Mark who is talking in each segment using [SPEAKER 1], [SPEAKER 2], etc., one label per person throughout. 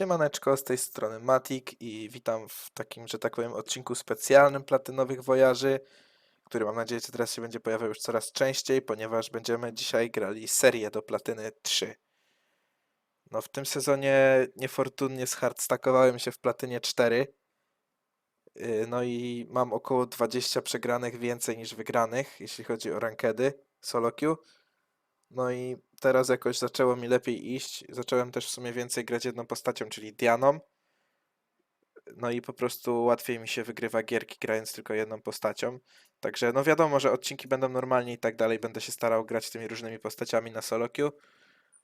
[SPEAKER 1] Siemaneczko, z tej strony Matik i witam w takim, że tak powiem, odcinku specjalnym Platynowych Wojaży, który mam nadzieję, że teraz się będzie pojawiał już coraz częściej, ponieważ będziemy dzisiaj grali serię do Platyny 3. No w tym sezonie niefortunnie zhardstackowałem się w Platynie 4, yy, no i mam około 20 przegranych więcej niż wygranych, jeśli chodzi o rankedy solo queue. No i teraz jakoś zaczęło mi lepiej iść. Zacząłem też w sumie więcej grać jedną postacią, czyli Dianą. No i po prostu łatwiej mi się wygrywa gierki grając tylko jedną postacią. Także no wiadomo, że odcinki będą normalnie i tak dalej. Będę się starał grać tymi różnymi postaciami na solo queue.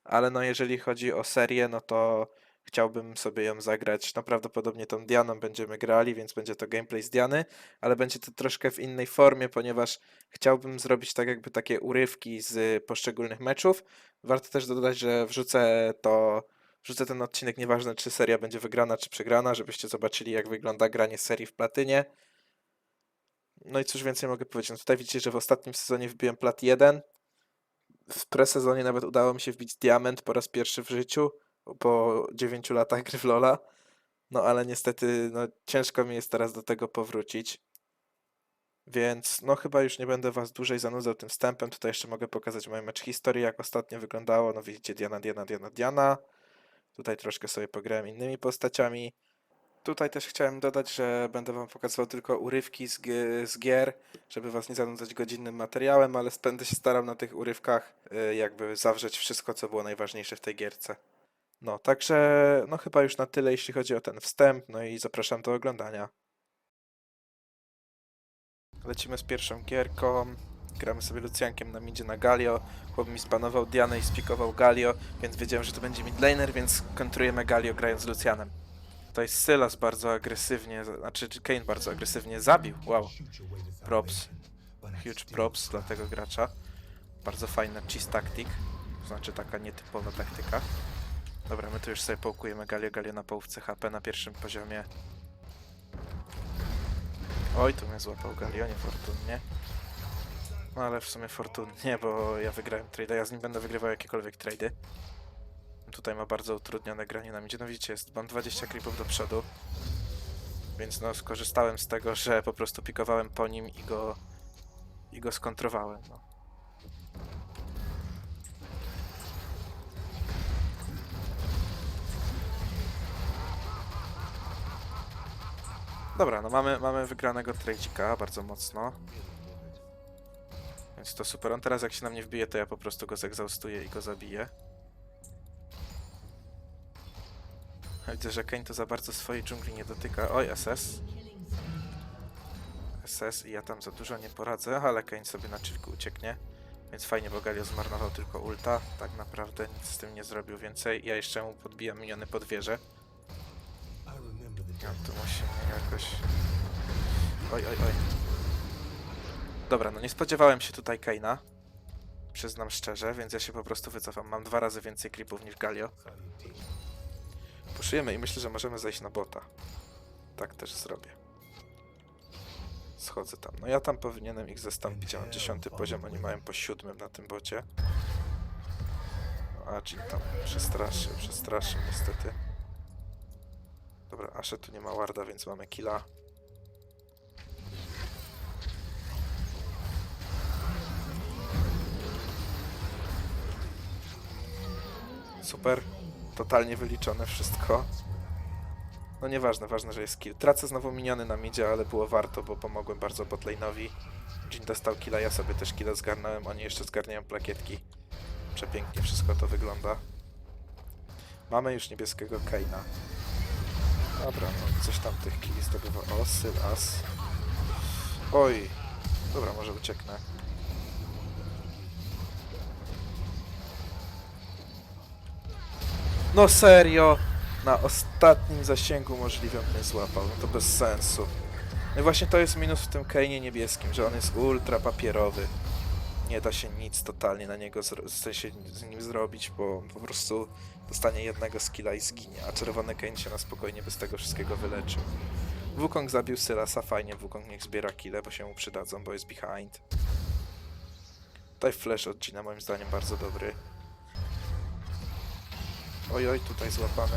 [SPEAKER 1] Ale no jeżeli chodzi o serię, no to chciałbym sobie ją zagrać. No prawdopodobnie tą Dianą będziemy grali, więc będzie to gameplay z Diany, ale będzie to troszkę w innej formie, ponieważ chciałbym zrobić tak jakby takie urywki z poszczególnych meczów. Warto też dodać, że wrzucę to, wrzucę ten odcinek, nieważne czy seria będzie wygrana czy przegrana, żebyście zobaczyli jak wygląda granie serii w platynie. No i cóż więcej mogę powiedzieć. No tutaj widzicie, że w ostatnim sezonie wbiłem plat 1. W presezonie nawet udało mi się wbić diament po raz pierwszy w życiu, po 9 latach gry w Lola. No ale niestety no, ciężko mi jest teraz do tego powrócić. Więc no chyba już nie będę was dłużej zanudzał tym wstępem. Tutaj jeszcze mogę pokazać moje mecz historii, jak ostatnio wyglądało. No widzicie Diana, Diana, Diana, Diana. Tutaj troszkę sobie pograłem innymi postaciami. Tutaj też chciałem dodać, że będę wam pokazywał tylko urywki z, z gier, żeby was nie zanudzać godzinnym materiałem, ale będę się starał na tych urywkach y, jakby zawrzeć wszystko, co było najważniejsze w tej gierce. No, także no chyba już na tyle, jeśli chodzi o ten wstęp, no i zapraszam do oglądania. Lecimy z pierwszą gierką. Gramy sobie Lucjankiem na midzie na Galio. Chłop mi zbanował Dianę i spikował Galio, więc wiedziałem, że to będzie midlaner, więc kontrujemy Galio grając z Lucianem. Tutaj Sylas bardzo agresywnie, znaczy Kane bardzo agresywnie zabił. Wow. Props. Huge props dla tego gracza. Bardzo fajna cheese tactic. To znaczy taka nietypowa taktyka. Dobra, my tu już sobie połkujemy Galio, Galio na połówce HP na pierwszym poziomie. Oj, tu mnie złapał Galio, niefortunnie. No ale w sumie fortunnie, bo ja wygrałem trade'a, ja z nim będę wygrywał jakiekolwiek trady. Tutaj ma bardzo utrudnione granie na midzie. No widzicie, jest, mam 20 creepów do przodu. Więc no skorzystałem z tego, że po prostu pikowałem po nim i go i go skontrowałem. No. Dobra, no mamy, mamy wygranego trade'ika bardzo mocno. Więc to super. On teraz jak się na mnie wbije, to ja po prostu go zegzaustuję i go zabiję. Widzę, że Kane to za bardzo swojej dżungli nie dotyka. Oj, SS. SS i ja tam za dużo nie poradzę, ale Kane sobie na chillku ucieknie. Więc fajnie, bo Galio zmarnował tylko ulta. Tak naprawdę nic z tym nie zrobił więcej. Ja jeszcze mu podbijam miniony pod wieżę. No, tu musimy jakoś... Oj, oj, oj. Dobra, no nie spodziewałem się tutaj Kaina. Przyznam szczerze, więc ja się po prostu wycofam. Mam dwa razy więcej creepów niż Galio. Puszujemy i myślę, że możemy zejść na bota. Tak też zrobię. Schodzę tam. No ja tam powinienem ich zastąpić. Ja mam dziesiąty poziom, oni mają po siódmym na tym bocie. No, A Jin tam przestraszy, przestraszy niestety. Dobra, Ashe tu nie ma warda, więc mamy killa. Super. Totalnie wyliczone wszystko. No nieważne, ważne, że jest kill. Tracę znowu miniony na midzie, ale było warto, bo pomogłem bardzo botlane'owi. Jin dostał killa, ja sobie też killa zgarnąłem, oni jeszcze zgarniają plakietki. Przepięknie wszystko to wygląda. Mamy już niebieskiego Kaina. Dobra, no coś tam tych killi zdobywa. O, Sylas. Oj. Dobra, może ucieknę. No serio! Na ostatnim zasięgu możliwym mnie złapał. No to bez sensu. No i właśnie to jest minus w tym Kainie niebieskim, że on jest ultra papierowy. Nie da się nic totalnie na niego w sensie z nim zrobić, bo po prostu Dostanie jednego skilla i zginie, a czerwony Kane się na spokojnie bez tego wszystkiego wyleczył. Wukong zabił Sylasa, fajnie, Wukong niech zbiera kile, bo się mu przydadzą, bo jest behind. Dive Flash od Gina moim zdaniem bardzo dobry. Oj, oj, tutaj złapamy.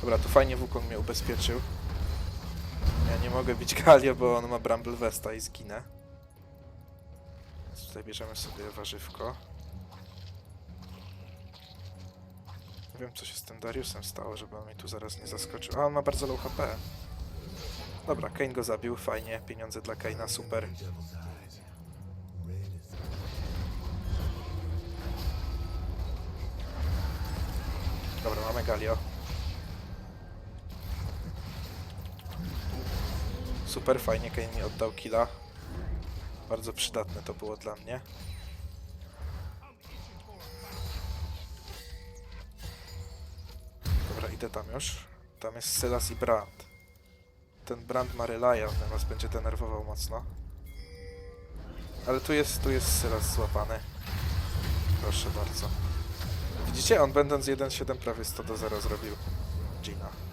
[SPEAKER 1] Dobra, tu fajnie Wukong mnie ubezpieczył. Nie mogę bić Galio, bo on ma Bramble Vesta i zginę. Więc tutaj bierzemy sobie warzywko. Nie wiem, co się z tym Dariusem stało, żeby on mi tu zaraz nie zaskoczył. A, on ma bardzo low HP. Dobra, Kane go zabił, fajnie. Pieniądze dla Kane'a, super. Dobra, mamy Galio. Super, fajnie Kane mi oddał killa. Bardzo przydatne to było dla mnie. Dobra, idę tam już. Tam jest Sylas i Brand. Ten Brand ma Relaya, on nas będzie denerwował mocno. Ale tu jest, tu jest Sylas złapany. Proszę bardzo. Widzicie, on będąc 1.7 prawie 100 do 0 zrobił Gina.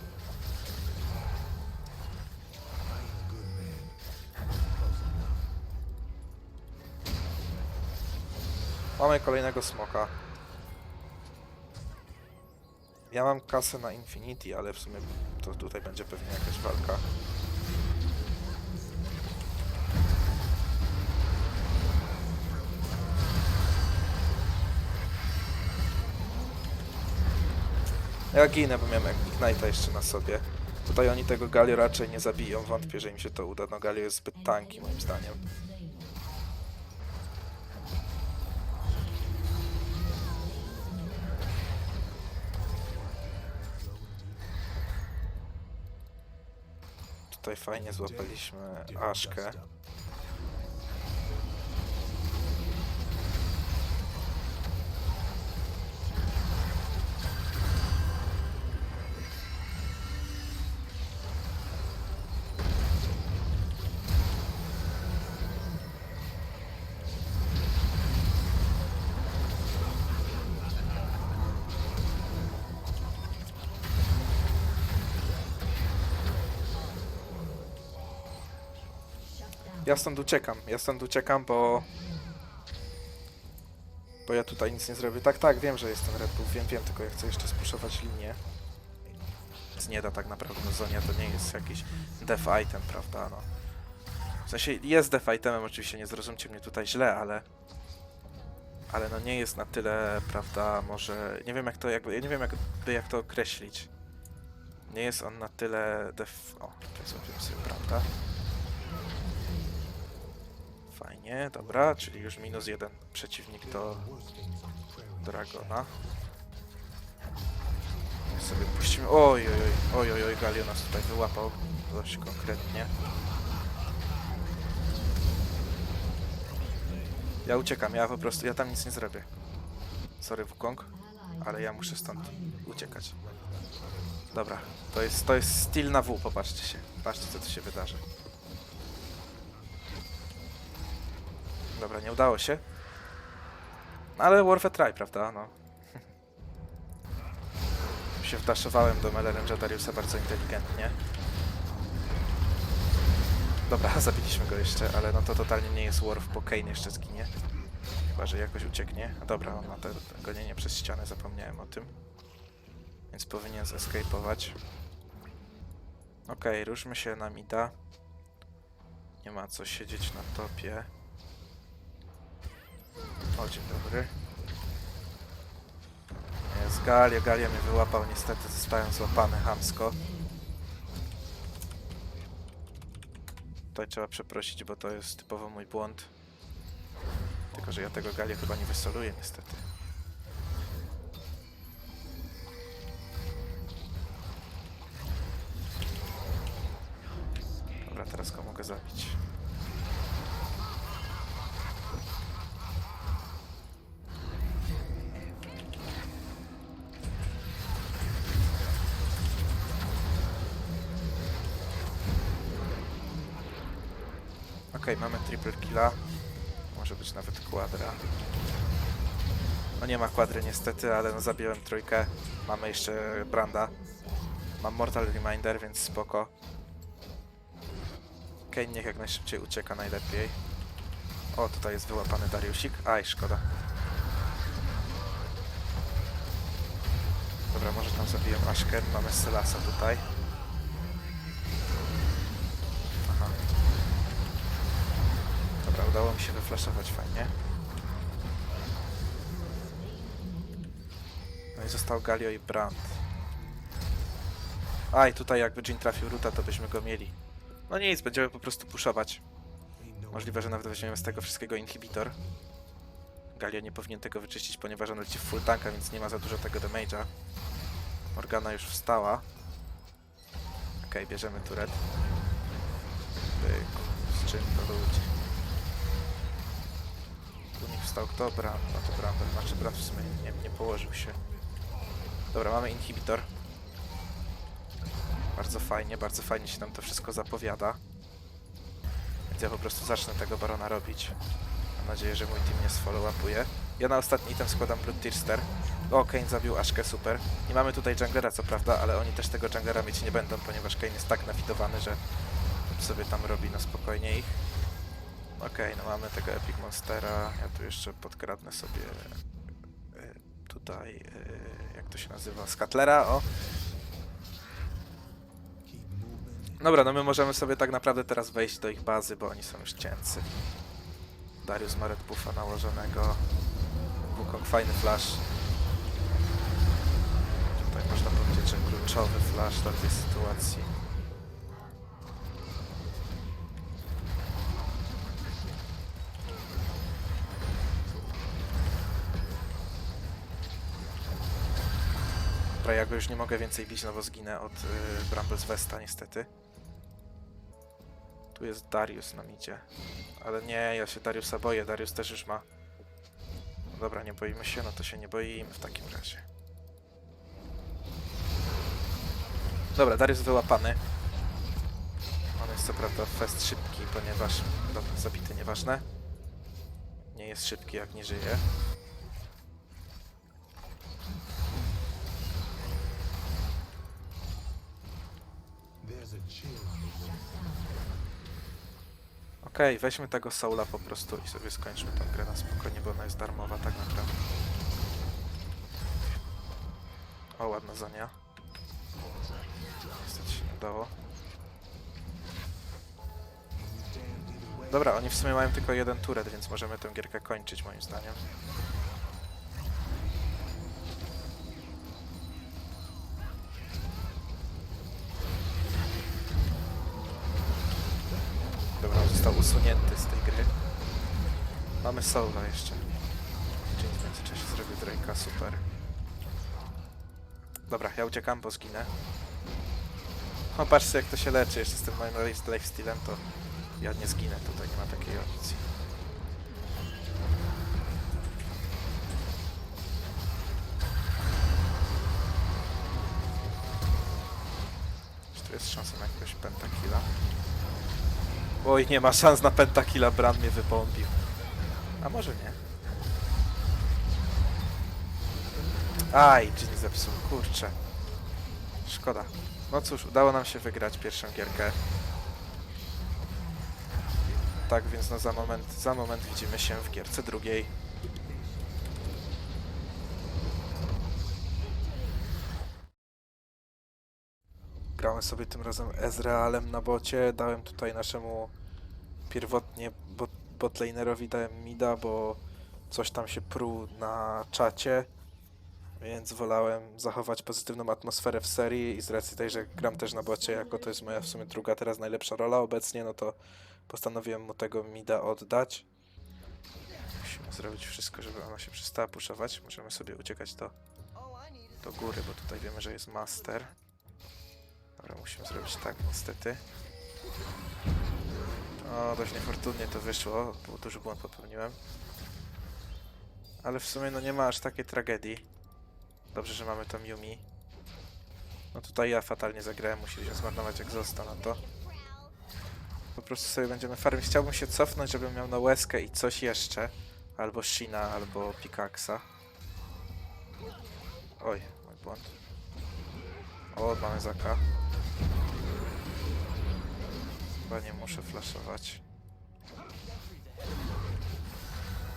[SPEAKER 1] Mamy kolejnego smoka. Ja mam kasę na Infinity, ale w sumie to tutaj będzie pewnie jakaś walka. Ja ginę, bo miałem Ignite'a jeszcze na sobie. Tutaj oni tego Galio raczej nie zabiją, wątpię, że im się to uda. No Galio jest zbyt tanki moim zdaniem. Tutaj fajnie złapaliśmy Aszkę. Ja stąd uciekam, ja stąd uciekam, bo... Bo ja tutaj nic nie zrobię. Tak, tak, wiem, że jest ten Red Bull, wiem, wiem, tylko ja chcę jeszcze spuszować linię. Więc nie da tak naprawdę, no Zonia to nie jest jakiś def item, prawda, no. W sensie jest def itemem, oczywiście nie zrozumcie mnie tutaj źle, ale... Ale no nie jest na tyle, prawda, może... Nie wiem jak to, jakby, ja nie wiem jakby jak to określić. Nie jest on na tyle def... O, zrobiłem sobie, prawda? Fajnie, dobra, czyli już minus jeden przeciwnik do Dragona. Sobie puścimy. Oj, oj, oj, oj, oj, Galio nas tutaj wyłapał dość konkretnie. Ja uciekam, ja po prostu, ja tam nic nie zrobię. Sorry Wukong, ale ja muszę stąd uciekać. Dobra, to jest, to jest styl na W, popatrzcie się. Patrzcie co tu się wydarzy. Dobra, nie udało się. Ale worth a try, prawda? No. się wdaszowałem do Melerenja Dariusa bardzo inteligentnie. Dobra, zabiliśmy go jeszcze, ale no to totalnie nie jest worth, bo Kane jeszcze zginie. Chyba, że jakoś ucieknie. A dobra, on ma to to gonienie przez ścianę, zapomniałem o tym. Więc powinien zescape'ować. Okej, ruszmy się na mida. Nie ma co siedzieć na topie. O, dzień dobry. Jest Galia, Galia mnie wyłapał, niestety zostałem złapany hamsko. Tutaj trzeba przeprosić, bo to jest typowo mój błąd. Tylko, że ja tego Galia chyba nie wysoluję niestety. Dobra, teraz go mogę zabić. Okej, mamy triple killa. Może być nawet quadra. No nie ma kwadry niestety, ale no zabiłem trójkę. Mamy jeszcze Branda. Mam Mortal Reminder, więc spoko. Kane niech jak najszybciej ucieka najlepiej. O, tutaj jest wyłapany Dariusik. Aj, szkoda. Dobra, może tam zabiłem Ashken, mamy Selasa tutaj. Udało mi się wyflaszować fajnie. No i został Galio i Brand. A i tutaj jakby Jin trafił Ruta, to byśmy go mieli. No nic, będziemy po prostu puszować. Możliwe, że nawet weźmiemy z tego wszystkiego inhibitor. Galio nie powinien tego wyczyścić, ponieważ on leci w full tanka, więc nie ma za dużo tego damage'a. Morgana już wstała. Okej, bierzemy turet. Byk. Z czym to ludzi? Tu nich wstał kto? Bram. No to Bramble. Znaczy Bram w sumie nie, nie położył się. Dobra, mamy inhibitor. Bardzo fajnie, bardzo fajnie się nam to wszystko zapowiada. Więc ja po prostu zacznę tego barona robić. Mam nadzieję, że mój team nie sfollow-upuje. Ja na ostatni item składam Blood Thirster. O, Kane zabił Ashkę, super. Nie mamy tutaj junglera, co prawda, ale oni też tego junglera mieć nie będą, ponieważ Kane jest tak nafidowany, że sobie tam robi na spokojnie ich. Okej, no mamy tego Epic Monstera. Ja tu jeszcze podkradnę sobie e, tutaj, e, jak to się nazywa, Scatlera, o. Dobra, no my możemy sobie tak naprawdę teraz wejść do ich bazy, bo oni są już cięcy. Darius ma red buffa nałożonego. Wukong fajny flash. Tutaj można powiedzieć, że kluczowy flash dla tej sytuacji. Dobra, ja go już nie mogę więcej bić, no bo zginę od y, Brambles Vesta niestety. Tu jest Darius nam idzie. Ale nie, ja się Dariusa boję, Darius też już ma. No dobra, nie boimy się, no to się nie boimy w takim razie. Dobra, Darius wyłapany. On jest co prawda fest szybki, ponieważ... Dobra, zabity, nieważne. Nie jest szybki, jak nie żyje. Okej, weźmy tego Soula po prostu i sobie skończmy tą grę na spokojnie, bo ona jest darmowa tak naprawdę. O, ładna Zonia. Niestety się nie udało. Dobra, oni w sumie mają tylko jeden turet, więc możemy tę gierkę kończyć moim zdaniem. Został usunięty z tej gry. Mamy Soula jeszcze. Czyli w międzyczasie zrobił Drake'a, super. Dobra, ja uciekam, bo zginę. O, patrzcie jak to się leczy, jeszcze z tym moim life- lifestylem to ja nie zginę, tutaj nie ma takiej opcji. Czy tu jest szansa na jakiegoś pentakilla? Oj, nie ma szans na pentakilla, Bran mnie wypompił. A może nie? Aj, Jin zepsuł, kurczę. Szkoda. No cóż, udało nam się wygrać pierwszą gierkę. Tak więc no za moment, za moment widzimy się w gierce drugiej. Grałem sobie tym razem Ezrealem na bocie, dałem tutaj naszemu pierwotnie bot, botlanerowi dałem mida, bo coś tam się pruł na czacie, więc wolałem zachować pozytywną atmosferę w serii i z racji tej, że gram też na bocie, jako to jest moja w sumie druga teraz najlepsza rola obecnie, no to postanowiłem mu tego mida oddać. Musimy zrobić wszystko, żeby ona się przestała puszować. Możemy sobie uciekać do, do góry, bo tutaj wiemy, że jest master. Dobra, musimy zrobić tak niestety. O, dość niefortunnie to wyszło, bo duży błąd popełniłem. Ale w sumie no nie ma aż takiej tragedii. Dobrze, że mamy tą Yumi. No tutaj ja fatalnie zagrałem, musieliśmy zmarnować egzosta na to. Po prostu sobie będziemy farmić. Chciałbym się cofnąć, żebym miał na łezkę i coś jeszcze. Albo Shina, albo Pickaxa. Oj, mój błąd. O, mamy Zaka. Chyba nie muszę flashować.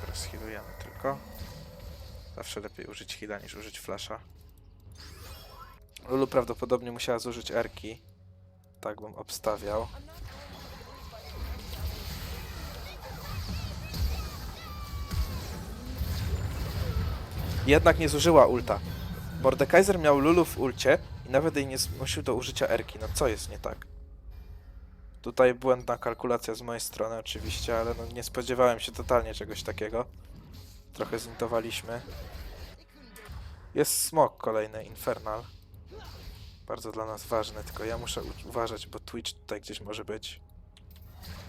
[SPEAKER 1] Teraz healujemy tylko. Zawsze lepiej użyć heala niż użyć flasha. Lulu prawdopodobnie musiała zużyć erki. Tak bym obstawiał. Jednak nie zużyła ulta. Mordekaiser miał Lulu w ulcie i nawet jej nie zmusił do użycia erki. No co jest nie tak? Tutaj błędna kalkulacja z mojej strony oczywiście, ale no nie spodziewałem się totalnie czegoś takiego. Trochę zintowaliśmy. Jest smok kolejny, Infernal. Bardzo dla nas ważny, tylko ja muszę uważać, bo Twitch tutaj gdzieś może być.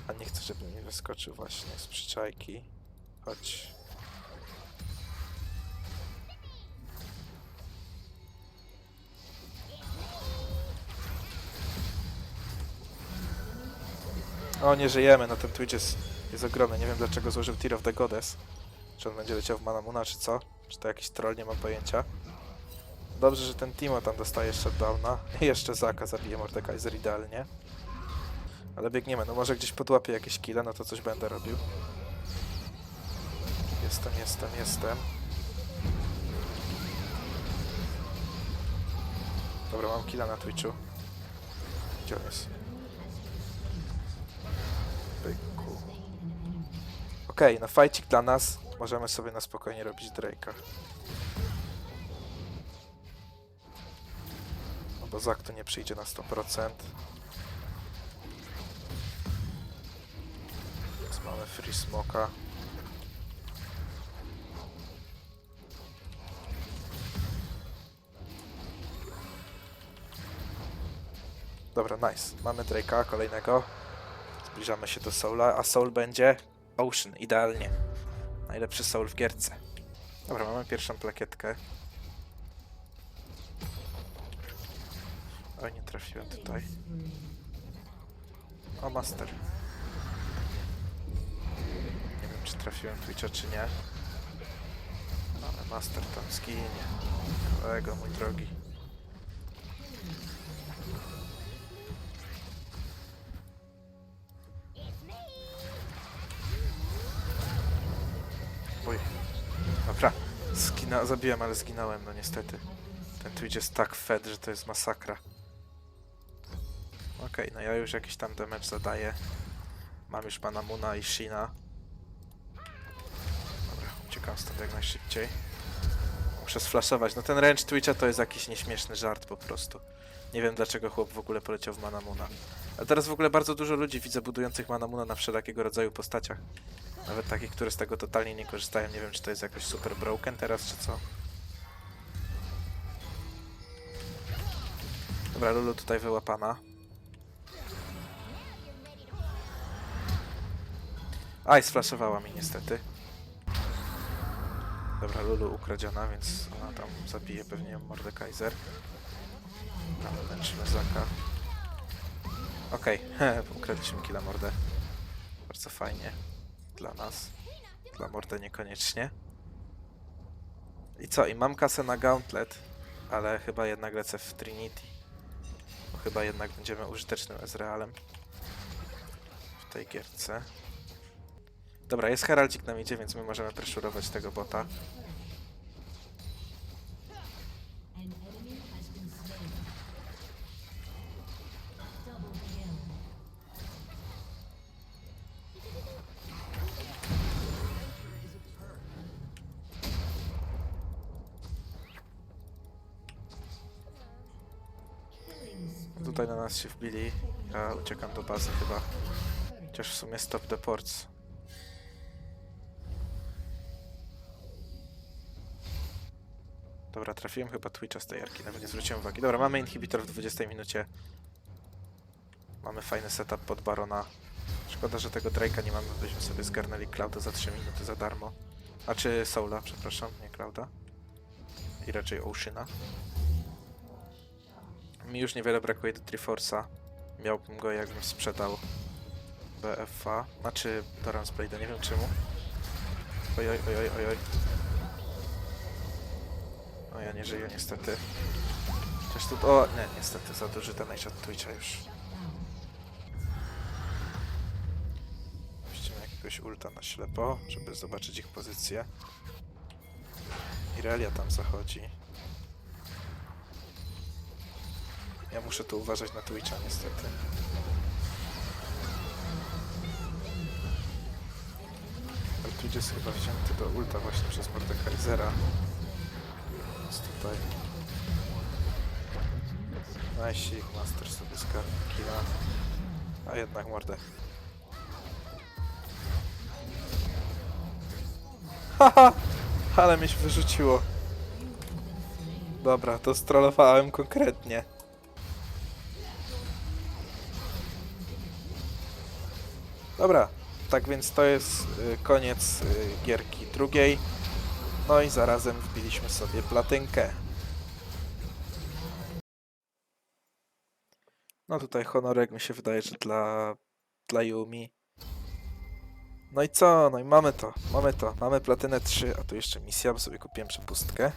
[SPEAKER 1] A nie chcę, żeby mi wyskoczył właśnie z przyczajki. Chodź. O, nie żyjemy, no ten Twitch jest, jest ogromny. Nie wiem dlaczego złożył Tear of the Goddess. Czy on będzie leciał w Manamuna, czy co? Czy to jakiś troll, nie mam pojęcia. Dobrze, że ten Timo tam dostaje shutdowna. I jeszcze Zaka zabije Mordekaiser idealnie. Ale biegniemy, no może gdzieś podłapię jakieś kile, no to coś będę robił. Jestem, jestem, jestem. Dobra, mam killa na Twitchu. Gdzie on jest? Byku. Okej, no fajcik dla nas. Możemy sobie na spokojnie robić Drake'a. No bo Zak tu nie przyjdzie na 100%. Więc mamy free smoka. Dobra, nice. Mamy Drake'a kolejnego. Zbliżamy się do Soula, a Soul będzie Ocean, idealnie. Najlepszy Soul w gierce. Dobra, mamy pierwszą plakietkę. Oj, nie trafiłem tutaj. O, Master. Nie wiem, czy trafiłem Twitcha, czy nie. Ale Master tam zginie. Kolego, mój drogi. Zgina zabiłem, ale zginąłem, no niestety. Ten Twitch jest tak fed, że to jest masakra. Okej, no ja już jakiś tam damage zadaję. Mam już Manamuna i Shina. Dobra, uciekam stąd jak najszybciej. Muszę sflashować. No ten range Twitcha to jest jakiś nieśmieszny żart po prostu. Nie wiem dlaczego chłop w ogóle poleciał w Manamuna. Ale teraz w ogóle bardzo dużo ludzi widzę budujących Manamuna na wszelakiego rodzaju postaciach. Nawet takich, które z tego totalnie nie korzystają. Nie wiem, czy to jest jakoś super broken teraz, czy co. Dobra, Lulu tutaj wyłapana. Aj, sflashowała mi niestety. Dobra, Lulu ukradziona, więc ona tam zabije pewnie Mordekaiser. Ale męczymy Zaka. Okej, ukradliśmy killa Mordę. Bardzo fajnie. Dla nas. Dla Mordę niekoniecznie. I co? I mam kasę na Gauntlet, ale chyba jednak lecę w Trinity. Bo chyba jednak będziemy użytecznym Ezrealem w tej gierce. Dobra, jest Heraldzik na midzie, więc my możemy preszurować tego bota. Tutaj na nas się wbili. Ja uciekam do bazy chyba. Chociaż w sumie stop the ports. Dobra, trafiłem chyba Twitcha z tej jarki, nawet nie zwróciłem uwagi. Dobra, mamy inhibitor w 20 minucie. Mamy fajny setup pod Barona. Szkoda, że tego Drake'a nie mamy, byśmy sobie zgarnęli Clouda za 3 minuty za darmo. A czy Soula, przepraszam, nie Clouda. I raczej Oceana. Mi już niewiele brakuje do Triforce'a. Miałbym go jakbym sprzedał BFA. Znaczy do Ramsblade'a, nie wiem czemu. Oj, oj, oj, oj, oj. O, ja nie żyję niestety. Chociaż tu... O, nie, niestety, za duży damage od Twitcha już. Puścimy jakiegoś ulta na ślepo, żeby zobaczyć ich pozycję. Irelia tam zachodzi. Ja muszę tu uważać na Twitcha niestety. Ale Twitch jest chyba wzięty do ulta właśnie przez Mordekaisera. Jest tutaj. Najsik, Master sobie skarb killa. A jednak Mordek. Haha! Ale mnie się wyrzuciło. Dobra, to strollowałem konkretnie. Dobra, tak więc to jest y, koniec y, gierki drugiej. No i zarazem wbiliśmy sobie platynkę. No tutaj honorek mi się wydaje, że dla, dla Yumi. No i co? No i mamy to, mamy to. Mamy platynę 3, a tu jeszcze misja, bo sobie kupiłem przepustkę.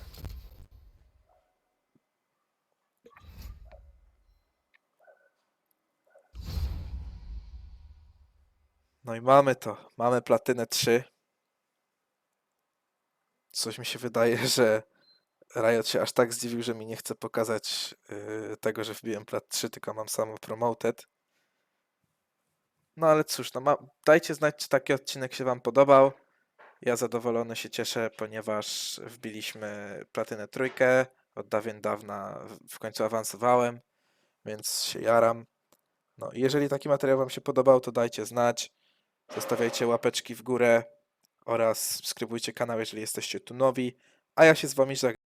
[SPEAKER 1] No i mamy to. Mamy platynę 3. Coś mi się wydaje, że Riot się aż tak zdziwił, że mi nie chce pokazać yy, tego, że wbiłem plat 3, tylko mam samo promoted. No ale cóż, no ma... dajcie znać, czy taki odcinek się wam podobał. Ja zadowolony się cieszę, ponieważ wbiliśmy platynę trójkę. Od dawien dawna w- końcu awansowałem, więc się jaram. No jeżeli taki materiał wam się podobał, to dajcie znać. Zostawiajcie łapeczki w górę oraz subskrybujcie kanał, jeżeli jesteście tu nowi. A ja się z wami żegnam.